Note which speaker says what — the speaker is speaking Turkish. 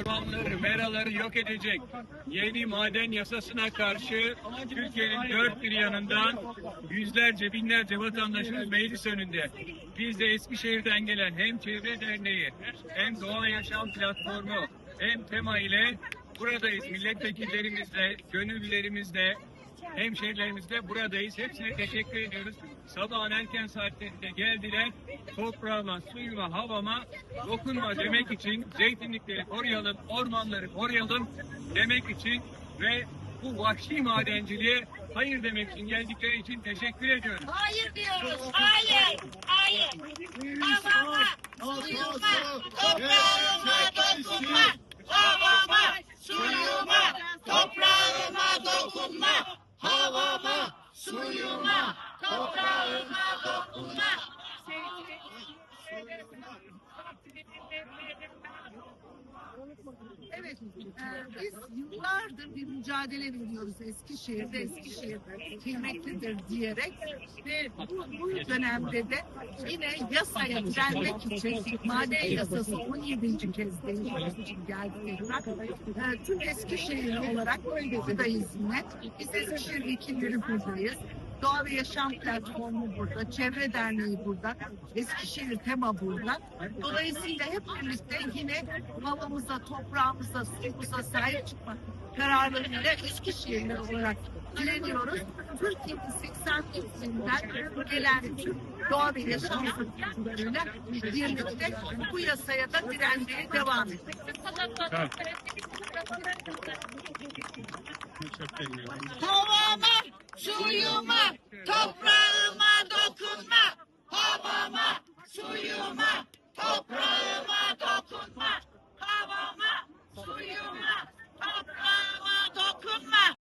Speaker 1: ormanları, meraları yok edecek yeni maden yasasına karşı Türkiye'nin dört bir yanından yüzlerce, binlerce vatandaşımız meclis önünde. Biz de Eskişehir'den gelen hem Çevre Derneği hem Doğa Yaşam Platformu hem TEMA ile buradayız. Milletvekillerimizle, gönüllülerimizle, hemşehrilerimizle buradayız. Hepsine teşekkür ediyoruz. Sabahın erken saatlerinde geldiler. Toprağıma, suyuma, havama dokunma demek için zeytinlikleri koruyalım, ormanları koruyalım demek için ve bu vahşi madenciliğe hayır demek için geldikleri için teşekkür ediyoruz.
Speaker 2: Hayır diyoruz. Hayır. Hayır. Havama, suyuma, toprağıma dokunma. Havama, suyuma, toprağıma dokunma. Havama, suyuma,
Speaker 3: Evet, e, biz yıllardır bir mücadele veriyoruz Eskişehir'de, Eskişehir kıymetlidir diyerek ve bu, bu dönemde de yine yasaya direnmek için maden yasası 17. kez değişmek için geldi. E, tüm Eskişehirli olarak buradayız yine. Biz Eskişehir vekilleri buradayız. Doğa ve Yaşam Platformu burada, Çevre Derneği burada, Eskişehir Tema burada. Dolayısıyla hep birlikte yine havamıza, toprağımıza, suyumuza sahip çıkma kararlarıyla Eskişehirli olarak dileniyoruz. Türkiye'nin 80 illerinden gelen tüm doğa ve yaşam kuruluşlarıyla birlikte bu yasaya da direnmeye devam
Speaker 2: dokunma. Havama, suyuma, toprağıma